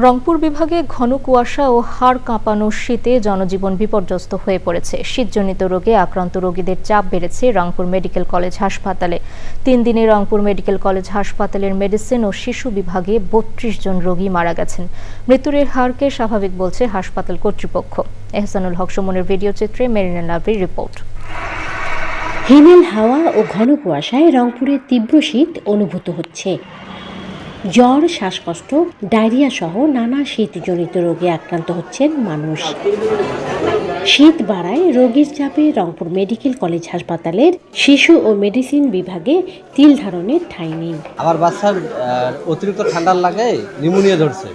রংপুর বিভাগে ঘন কুয়াশা ও হাড় কাঁপানো শীতে জনজীবন বিপর্যস্ত হয়ে পড়েছে। শীতজনিত রোগে আক্রান্ত রোগীদের চাপ বেড়েছে রংপুর মেডিকেল কলেজ হাসপাতালে। তিন দিনে রংপুর মেডিকেল কলেজ হাসপাতালের মেডিসিন ও শিশু বিভাগে বত্রিশ জন রোগী মারা গেছেন। মৃত্যুর হারকে স্বাভাবিক বলছে হাসপাতাল কর্তৃপক্ষ। এহসানুল হক সুমনের ভিডিও চিত্রে মেরিনা লাভির রিপোর্ট। হিমেল হাওয়া ও ঘন কুয়াশায় রংপুরে তীব্র শীত অনুভূত হচ্ছে। জ্বর শ্বাসকষ্ট ডায়রিয়া সহ নানা শীতজনিত রোগে আক্রান্ত হচ্ছেন মানুষ। শীত বাড়ায় রোগীর চাপে রংপুর মেডিকেল কলেজ হাসপাতালের শিশু ও মেডিসিন বিভাগে তিল ধারণের ঠাঁই নেই আমার বাচ্চার অতিরিক্ত ঠান্ডার লাগে নিউমোনিয়া ধরছে।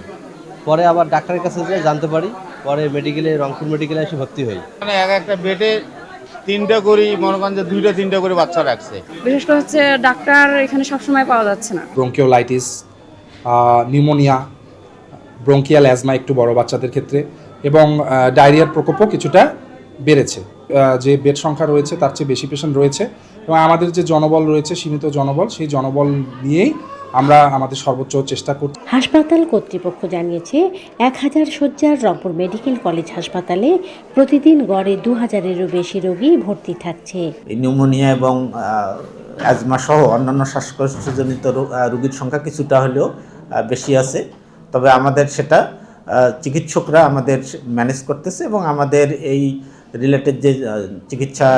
পরে আবার ডাক্তারের কাছে যেয়ে জানতে পারি পরে মেডিকেলে রংপুর মেডিকেলে এসে ভর্তি হই। মানে এক একটা বেডে তিনটা করে মনে করেন যে দুইটা তিনটা করে বাচ্চা রাখছে। বিশেষ করে হচ্ছে ডাক্তার এখানে সবসময় পাওয়া যাচ্ছে না। ব্রঙ্কিওলাইটিস নিউমোনিয়া ব্রঙ্কিয়াল অ্যাজমা একটু বড় বাচ্চাদের ক্ষেত্রে এবং ডায়রিয়ার প্রকোপও কিছুটা বেড়েছে। যে বেড সংখ্যা রয়েছে তার চেয়ে বেশি পেশেন্ট রয়েছে এবং আমাদের যে জনবল রয়েছে সীমিত জনবল সেই জনবল নিয়েই আমরা আমাদের সর্বোচ্চ চেষ্টা করছি হাসপাতাল কর্তৃপক্ষ জানিয়েছে এক হাজার শয্যার রংপুর মেডিকেল কলেজ হাসপাতালে প্রতিদিন গড়ে দু হাজারেরও বেশি রোগী ভর্তি থাকছে। নিউমোনিয়া এবং অ্যাজমা সহ অন্যান্য শ্বাসকষ্টজনিত রোগীর সংখ্যা কিছুটা হলেও বেশি আছে। তবে আমাদের সেটা চিকিৎসকরা আমাদের ম্যানেজ করতেছে এবং আমাদের এই রিলেটেড যে চিকিৎসা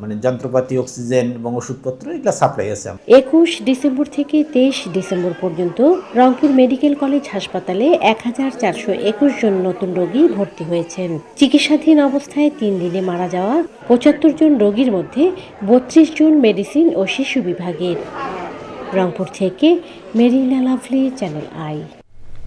মানে যন্ত্রপাতি অক্সিজেন এবং ওষুধপত্র, এগুলো সাপ্লাই আছে একুশ ডিসেম্বর থেকে তেইশ ডিসেম্বর পর্যন্ত রংপুর মেডিকেল কলেজ হাসপাতালে এক হাজার চারশো একুশ জন নতুন রোগী ভর্তি হয়েছেন। চিকিৎসাধীন অবস্থায় তিন দিনে মারা যাওয়া পঁচাত্তর জন রোগীর মধ্যে বত্রিশ জন মেডিসিন ও শিশু বিভাগের। রংপুর থেকে মেরিনা লাভলি চ্যানেল আই।